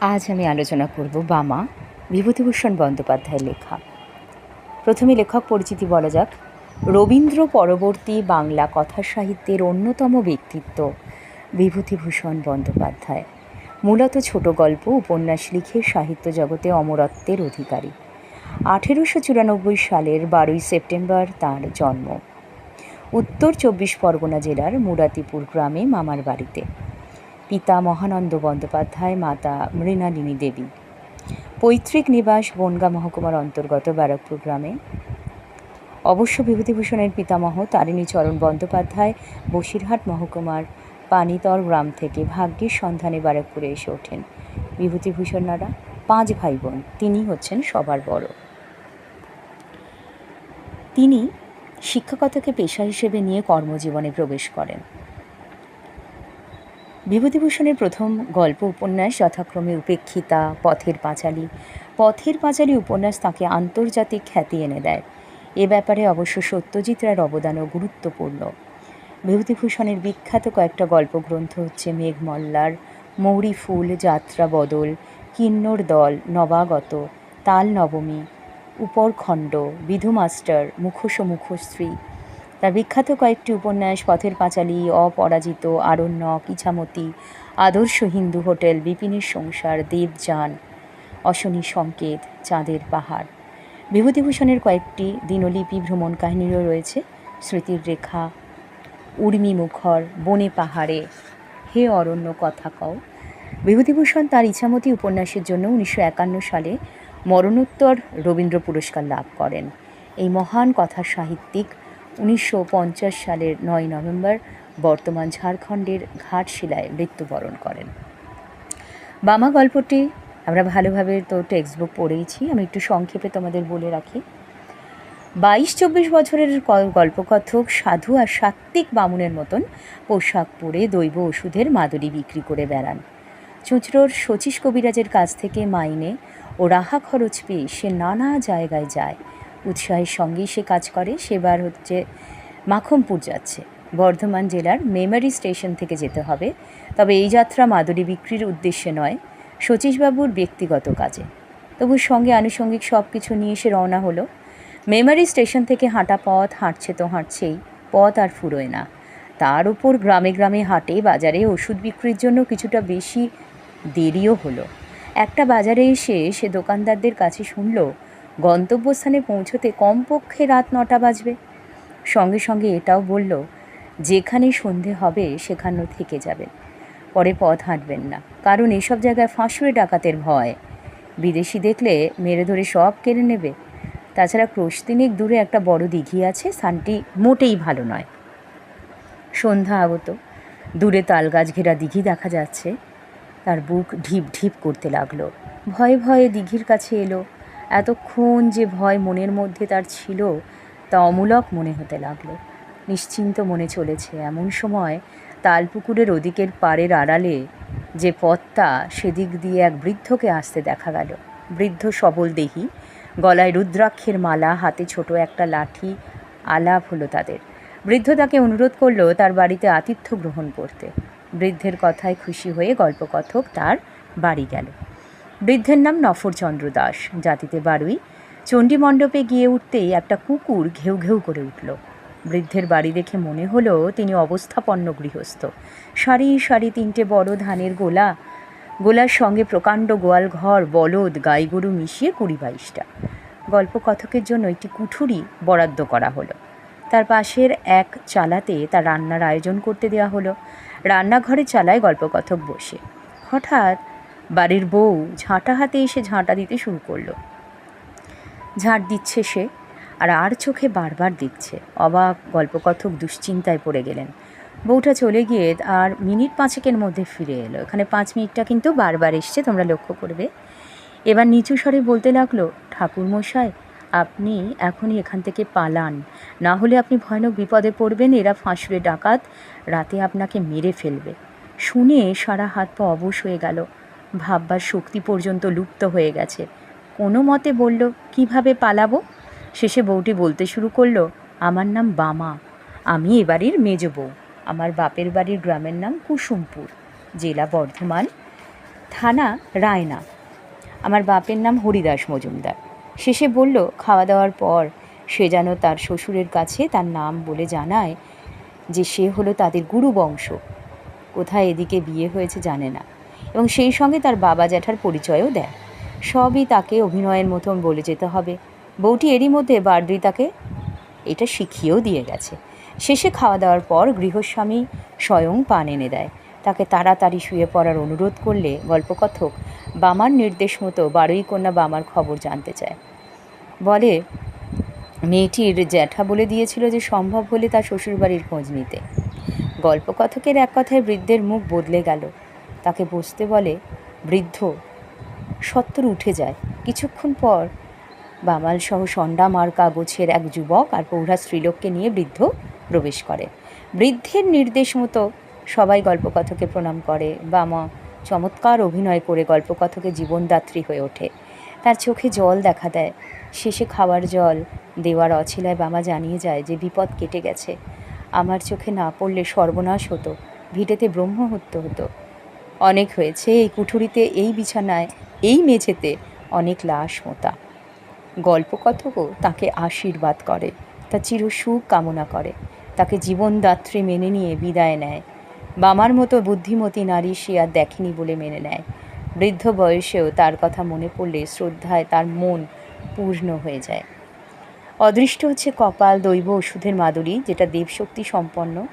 আজ আমি আলোচনা করব বামা, বিভূতিভূষণ বন্দ্যোপাধ্যায়ের লেখা। প্রথমে লেখক পরিচিতি বলা যাক। রবীন্দ্র পরবর্তী বাংলা কথা সাহিত্যের অন্যতম ব্যক্তিত্ব বিভূতিভূষণ বন্দ্যোপাধ্যায়। মূলত ছোট গল্প, উপন্যাস লিখে সাহিত্য জগতে অমরত্বের অধিকারী। আঠেরোশো চুরানব্বই সালের বারোই সেপ্টেম্বর তাঁর জন্ম। উত্তর চব্বিশ পরগনা জেলার মুরাতিপুর গ্রামে মামার বাড়িতে। পিতা মহানন্দ বন্দ্যোপাধ্যায়, মাতা মৃণালিনী দেবী। পৈতৃক নিবাস বনগা মহকুমার অন্তর্গত ব্যারাকপুর গ্রামে। অবশ্য বিভূতিভূষণের পিতামহ তারিণীচরণ বন্দ্যোপাধ্যায় বসিরহাট মহকুমার পানিতর গ্রাম থেকে ভাগ্যের সন্ধানে ব্যারাকপুরে এসে ওঠেন। বিভূতিভূষণরা পাঁচ ভাই বোন তিনি হচ্ছেন সবার বড়। তিনি শিক্ষকতাকে পেশা হিসেবে নিয়ে কর্মজীবনে প্রবেশ করেন। বিভূতিভূষণের প্রথম গল্প উপন্যাস যথাক্রমে উপেক্ষিতা, পথের পাঁচালী। পথের পাঁচালী উপন্যাস তাকে আন্তর্জাতিক খ্যাতি এনে দেয়। এ ব্যাপারে অবশ্য সত্যজিৎ রায়ের অবদানও গুরুত্বপূর্ণ। বিভূতিভূষণের বিখ্যাত কয়েকটা গল্পগ্রন্থ হচ্ছে মেঘমল্লার, মৌরি ফুল, যাত্রা বদল, কিন্নর দল, নবাগত, তাল নবমী, উপরখণ্ড, বিধু মাস্টার, মুখোশ মুখশ্রী তার বিখ্যাত কয়েকটি উপন্যাস, পথের পাঁচালী, অপরাজিত আরণ্যক ইছামতি, আদর্শ হিন্দু হোটেল, বিপিনের সংসার, দেবযান, অশনি সংকেত, চাঁদের পাহাড়। বিভূতিভূষণের কয়েকটি দিনলিপি ভ্রমণ কাহিনীরও রয়েছে। স্মৃতির রেখা, উর্মি মুখর, বনে পাহাড়ে, হে অরণ্য কথা কও। বিভূতিভূষণ তার ইছামতি উপন্যাসের জন্য উনিশশো একান্ন সালে মরণোত্তর রবীন্দ্র পুরস্কার লাভ করেন। এই মহান কথা সাহিত্যিক উনিশশো পঞ্চাশ সালের নয় নভেম্বর বর্তমান ঝাড়খণ্ডের ঘাটশিলায় মৃত্যুবরণ করেন। বামা গল্পটি আমরা ভালোভাবে তো টেক্সট বুক পড়েইছি, আমি একটু সংক্ষেপে তোমাদের বলে রাখি। বাইশ চব্বিশ বছরের গল্পকথক সাধু আর সাত্ত্বিক বামুনের মতন পোশাক পরে দৈব ওষুধের মাদুলি বিক্রি করে বেড়ান। চুঁচড়োর শচীশ কবিরাজের কাছ থেকে মাইনে ও রাহা খরচ পেয়ে সে নানা জায়গায় যায়। উৎসাহের সঙ্গেই সে কাজ করে। সেবার হচ্ছে মাখমপুর যাচ্ছে। বর্ধমান জেলার মেমারি স্টেশন থেকে যেতে হবে। তবে এই যাত্রা মাদুরি বিক্রির উদ্দেশ্যে নয়, শচীশবাবুর ব্যক্তিগত কাজে। তবু সঙ্গে আনুষঙ্গিক সব কিছু নিয়ে সে রওনা হলো। মেমারি স্টেশন থেকে হাঁটা পথ হাঁটছে তো হাঁটছেই, পথ আর ফুরোয় না। তার উপর গ্রামে গ্রামে হাটে, বাজারে ওষুধ বিক্রির জন্য কিছুটা বেশি দেরিও হলো। একটা বাজারে এসে সে দোকানদারদের কাছে শুনল গন্তব্যস্থানে পৌঁছতে কমপক্ষে রাত নটা বাজবে। সঙ্গে সঙ্গে এটাও বলল, যেখানে সন্ধে হবে, সেখানেও থেকে যাবেন পরে পথ হাঁটবেন না। কারণ এসব জায়গায় ফাঁসুয়ে ডাকাতের ভয়। বিদেশি দেখলে মেরে ধরে সব কেড়ে নেবে। তাছাড়া ক্রোশতিনিক দূরে একটা বড় দিঘি আছে, স্থানটি মোটেই ভালো নয়। সন্ধ্যা আগত। দূরে তালগাছ ঘেরা দিঘি দেখা যাচ্ছে। তার বুক ঢিপ ঢিপ করতে লাগল। ভয়ে ভয়ে দিঘির কাছে এলো। এতক্ষণ যে ভয় মনের মধ্যে তার ছিল, তা অমূলক মনে হতে লাগল। নিশ্চিন্ত মনে চলেছে, এমন সময় তালপুকুরের ওদিকের পাড়ের আড়ালে যে পথটা, সেদিক দিয়ে এক বৃদ্ধকে আসতে দেখা গেল। বৃদ্ধ সবল দেহি, গলায় রুদ্রাক্ষের মালা, হাতে ছোট একটা লাঠি, আলাপ হলো তাদের। বৃদ্ধ তাকে অনুরোধ করল তার বাড়িতে আতিথ্য গ্রহণ করতে। বৃদ্ধের কথায় খুশি হয়ে গল্পকথক তার বাড়ি গেল। বৃদ্ধের নাম নফরচন্দ্র দাস। জাতিতে বারুই। চণ্ডীমণ্ডপে গিয়ে উঠতেই একটা কুকুর ঘেউ ঘেউ করে উঠল। বৃদ্ধের বাড়ি দেখে মনে হলো তিনি অবস্থাপন্ন গৃহস্থ। সারি সারি তিনটে বড় ধানের গোলা। গোলার সঙ্গে প্রকাণ্ড গোয়াল ঘর, বলদ, গাই গরু মিশিয়ে কুড়ি বাইশটা। গল্পকথকের জন্য একটি কুঠুরি বরাদ্দ করা হলো। তার পাশের এক চালাতে তার রান্নার আয়োজন করতে দেওয়া হলো। রান্নাঘরে চালায় গল্পকথক বসে। হঠাৎ বাড়ির বউ ঝাঁটা হাতে এসে ঝাঁটা দিতে শুরু করল। ঝাঁট দিচ্ছে সে আর আর চোখে বারবার দেখছে। অবাক, গল্পকথক, দুশ্চিন্তায় পড়ে গেলেন। বউটা চলে গিয়ে আর মিনিট পাঁচেকের মধ্যে ফিরে এলো। এখানে পাঁচ মিনিটটা কিন্তু বারবার এসছে, তোমরা লক্ষ্য করবে। এবার নিচু স্বরে বলতে লাগল, ঠাকুরমশাই, আপনি এখনই এখান থেকে পালান। না হলে আপনি ভয়ানক বিপদে পড়বেন, এরা ফাঁসুরে ডাকাত, রাতে আপনাকে মেরে ফেলবে। শুনে সারা হাত পা অবশ হয়ে গেল। ভাববার শক্তি পর্যন্ত লুপ্ত হয়ে গেছে। কোনো মতে বলল, কীভাবে পালাবো? শেষে বউটি বলতে শুরু করল, আমার নাম বামা, আমি এ বাড়ির মেজ বউ। আমার বাপের বাড়ির গ্রামের নাম কুসুমপুর, জেলা বর্ধমান, থানা রায়না। আমার বাপের নাম হরিদাস মজুমদার। শেষে বলল, খাওয়া দাওয়ার পর সে যেন তার শ্বশুরের কাছে তার নাম বলে জানায় যে সে হলো তাদের গুরু বংশ। কোথায় এদিকে বিয়ে হয়েছে জানে না। এবং সেই সঙ্গে তার বাবা জ্যাঠার পরিচয়ও দেয় সবই তাকে অভিনয়ের মতন বলে যেতে হবে। বউটি এরই মধ্যে বারদি তাকে এটা শিখিয়েও দিয়ে গেছে। শেষে খাওয়া দাওয়ার পর গৃহস্বামী স্বয়ং পান এনে দেয়। তাকে তাড়াতাড়ি শুয়ে পড়ার অনুরোধ করলে গল্পকথক বামার নির্দেশ মতো বারুই কন্যা বামার খবর জানতে চায়। বলে, মেয়েটির জ্যাঠা বলে দিয়েছিল যে সম্ভব হলে তার শ্বশুরবাড়ির খোঁজ নিতে। গল্পকথকের এক কথায় বৃদ্ধের মুখ বদলে গেল। তাকে বসতে বলে, বৃদ্ধ, সত্তর উঠে যায়। কিছুক্ষণ পর বামাল সহ সন্ডা মার্কা গোছের এক যুবক আর পৌরা স্ত্রীলোককে নিয়ে বৃদ্ধ প্রবেশ করে। বৃদ্ধের নির্দেশ মতো সবাই গল্পকথকে প্রণাম করে। বামা চমৎকার অভিনয় করে গল্পকথকে জীবনদাত্রী হয়ে ওঠে। তার চোখে জল দেখা দেয়। শেষে খাওয়ার জল দেওয়ার অছিলায় বামা জানিয়ে যায় যে বিপদ কেটে গেছে। আমার চোখে না পড়লে সর্বনাশ হতো। ভিটেতে ব্রহ্ম হত্যা হতো। অনেক হয়েছে। এই কুঠুরিতে, এই বিছানায়, এই মেঝেতে অনেক লাশ মোতা। গল্পকথকও তাকে আশীর্বাদ করে তার চিরসুখ কামনা করে। তাকে জীবনদাত্রী মেনে নিয়ে বিদায় নেয়। বামার মতো বুদ্ধিমতী নারী সে আর দেখেনি বলে মেনে নেয়। বৃদ্ধ বয়সেও তার কথা মনে পড়লে শ্রদ্ধায় তার মন পূর্ণ হয়ে যায়। অদৃষ্ট হচ্ছে কপাল, দৈব ওষুধের মাদুরি, যেটা দেবশক্তি সম্পন্ন।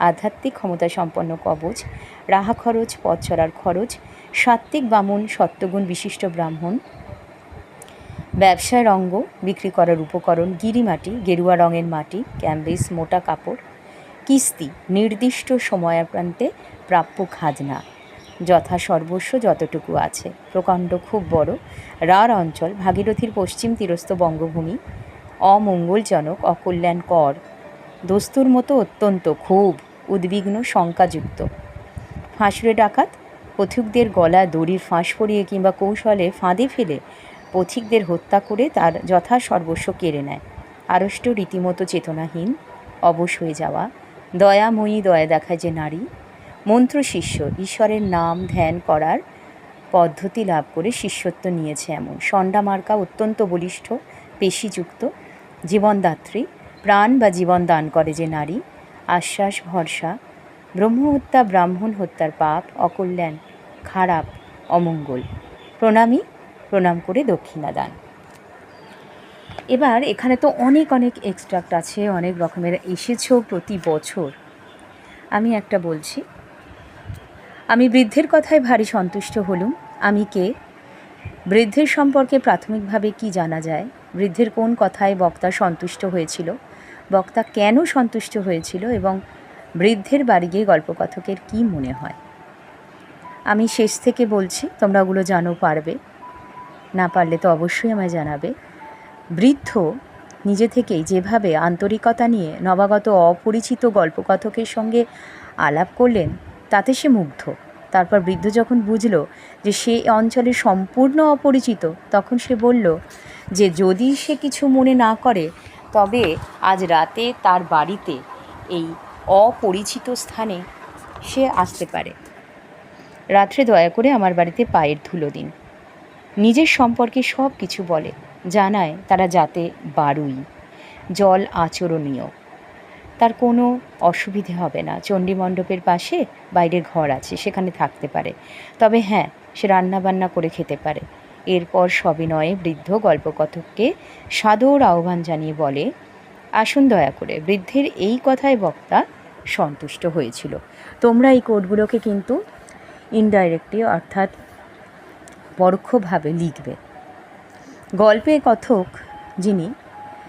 আধ্যাত্মিক ক্ষমতা সম্পন্ন কবচ, রাহা খরচ, পথ চড়ার খরচ, সাত্ত্বিক বামুন, সত্যগুণ বিশিষ্ট ব্রাহ্মণ ব্যবসায় অঙ্গ, বিক্রি করার উপকরণ, গিরিমাটি, গেরুয়া রঙের মাটি, ক্যাম্বেস, মোটা কাপড়, কিস্তি, নির্দিষ্ট সময়াপ্রান্তে প্রাপ্য খাজনা। যথা সর্বস্ব যতটুকু আছে। প্রকাণ্ড খুব বড়। রার অঞ্চল, ভাগীরথীর পশ্চিম তীরস্থ বঙ্গভূমি, অমঙ্গলজনক অকল্যাণ কর দস্তুর মতো অত্যন্ত খুব। উদ্বিগ্ন শঙ্কাযুক্ত। ফাঁসুরে ডাকাত, পথিকদের গলা দড়ির ফাঁস পরিয়ে কিংবা কৌশলে ফাঁদে ফেলে পথিকদের হত্যা করে তার যথা সর্বস্ব কেড়ে নেয়। আড়ষ্ট রীতিমতো চেতনাহীন, অবশ হয়ে যাওয়া, দয়াময়ী দয়া দেখায় যে নারী, মন্ত্র শিষ্য, ঈশ্বরের নাম ধ্যান করার পদ্ধতি লাভ করে শিষ্যত্ব নিয়েছে এমন। সন্ডা মার্কা অত্যন্ত বলিষ্ঠ, পেশিযুক্ত, জীবনদাত্রী, প্রাণ বা জীবন দান করে যে নারী আশ্বাস, ভরসা, ব্রহ্মহত্যা, ব্রাহ্মণ হত্যার পাপ, অকল্যাণ, খারাপ, অমঙ্গল। প্রণামী, প্রণাম করে দক্ষিণা দান এবার এখানে তো অনেক অনেক এক্সট্রাক্ট আছে, অনেক রকমের এসেছ প্রতি বছর। আমি একটা বলছি, আমি বৃদ্ধের কথায় ভারী সন্তুষ্ট হলুম। আমি কে? বৃদ্ধের সম্পর্কে প্রাথমিকভাবে কি জানা যায়? বৃদ্ধের কোন কথায় বক্তা সন্তুষ্ট হয়েছিল? বক্তা কেন সন্তুষ্ট হয়েছিল এবং বৃদ্ধের বাড়ি গিয়ে গল্পকথকের কী মনে হয়? আমি শেষ থেকে বলছি, তোমরা ওগুলো জানো, পারবে। না পারলে তো অবশ্যই আমায় জানাবে। বৃদ্ধ নিজে থেকেই যেভাবে আন্তরিকতা নিয়ে নবাগত অপরিচিত গল্পকথকের সঙ্গে আলাপ করলেন, তাতে সে মুগ্ধ। তারপর বৃদ্ধ যখন বুঝল যে সে অঞ্চলে সম্পূর্ণ অপরিচিত, তখন সে বলল যে, যদি সে কিছু মনে না করে তবে আজ রাতে তার বাড়িতে এই অপরিচিত স্থানে সে আসতে পারে। রাত্রে দয়া করে আমার বাড়িতে পায়ের ধুলো দিন। নিজের সম্পর্কে সব কিছু বলে, জানায় তারা যাতে বারুই। জল আচরণীয়। তার কোনো অসুবিধে হবে না। চণ্ডী মণ্ডপের পাশে বাইরের ঘর আছে, সেখানে থাকতে পারে। তবে হ্যাঁ সে রান্না বান্না করে খেতে পারে। এরপর সবিনয়ে বৃদ্ধ গল্পকথককে সাদর আহ্বান জানিয়ে বলে, আসুন দয়া করে, বৃদ্ধের এই কথায় বক্তা সন্তুষ্ট হয়েছিল। তোমরা এই কোডগুলোকে কিন্তু ইনডাইরেক্টলি অর্থাৎ পরোক্ষভাবে লিখবে। গল্পে কথক যিনি,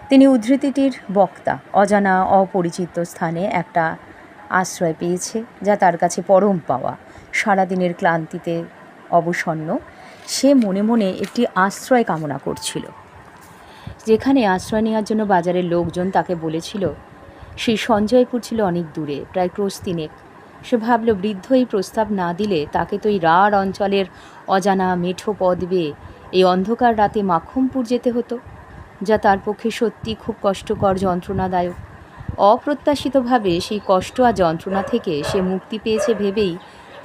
তিনি উদ্ধৃতিটির বক্তা, অজানা, অপরিচিত স্থানে একটা আশ্রয় পেয়েছে যা তার কাছে পরম পাওয়া। সারাদিনের ক্লান্তিতে অবসন্ন সে মনে মনে একটি আশ্রয় কামনা করছিল। যেখানে আশ্রয় নেওয়ার জন্য বাজারের লোকজন তাকে বলেছিল, সেই সঞ্জয়পুর ছিল অনেক দূরে, প্রায় ক্রোশ তিনেক সে ভাবল, বৃদ্ধ এই প্রস্তাব না দিলে তাকে তো এই রাঢ় অঞ্চলের অজানা মেঠো পদ বেয়ে এই অন্ধকার রাতে মাখমপুর যেতে হতো, যা তার পক্ষে সত্যি খুব কষ্টকর, যন্ত্রণাদায়ক অপ্রত্যাশিতভাবে সেই কষ্ট আর যন্ত্রণা থেকে সে মুক্তি পেয়েছে ভেবেই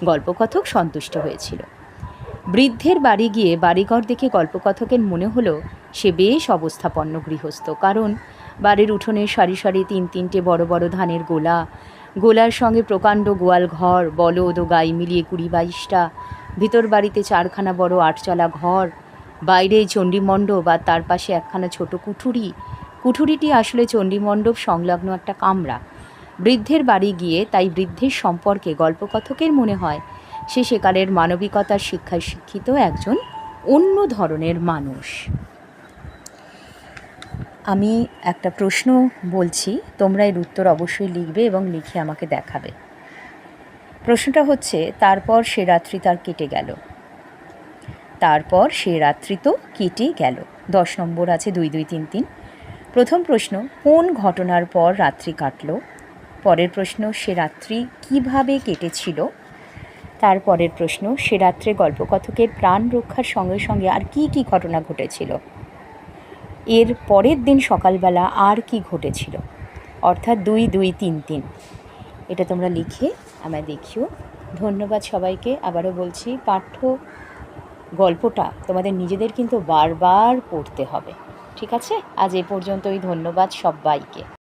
গল্পকথক সন্তুষ্ট হয়েছিল। বৃদ্ধের বাড়ি গিয়ে বাড়িঘর দেখে গল্পকথকের মনে হলো, সে বেশ অবস্থাপন্ন গৃহস্থ। কারণ বাড়ির উঠোনে সারি সারি তিন তিনটে বড় বড় ধানের গোলা, গোলার সঙ্গে প্রকাণ্ড গোয়াল ঘর, বলদ ও গাই মিলিয়ে কুড়ি বাইশটা, ভিতর বাড়িতে চারখানা বড় আটচালা ঘর, বাইরে চণ্ডীমণ্ডপ আর তার পাশে একখানা ছোট কুঠুরি। কুঠুরিটি আসলে চণ্ডীমণ্ডপ সংলগ্ন একটা কামরা। বৃদ্ধের বাড়ি গিয়ে তাই বৃদ্ধের সম্পর্কে গল্পকথকের মনে হয় সে সেকালের মানবিকতার শিক্ষায় শিক্ষিত একজন অন্য ধরনের মানুষ। আমি একটা প্রশ্ন বলছি, তোমরা এর উত্তর অবশ্যই লিখবে এবং লিখে আমাকে দেখাবে। প্রশ্নটা হচ্ছে, তারপর সে রাত্রি তার কেটে গেল। তারপর সে রাত্রি তো কেটে গেল। দশ নম্বর আছে দুই দুই তিন তিন। প্রথম প্রশ্ন, কোন ঘটনার পর রাত্রি কাটলো? পরের প্রশ্ন, সে রাত্রি কীভাবে কেটেছিল? তারপরের প্রশ্ন, সে রাত্রে গল্পকথকের প্রাণ রক্ষার সঙ্গে সঙ্গে আর কি কি ঘটনা ঘটেছিল? এর পরের দিন সকালবেলা আর কি ঘটেছিল? অর্থাৎ দুই দুই, তিন তিন। এটা তোমরা লিখে আমায় দেখিও। ধন্যবাদ সবাইকে। আবারও বলছি, পাঠ্য গল্পটা তোমাদের নিজেদের কিন্তু বারবার পড়তে হবে। ঠিক আছে? আজ এ পর্যন্তই। ধন্যবাদ সবাইকে।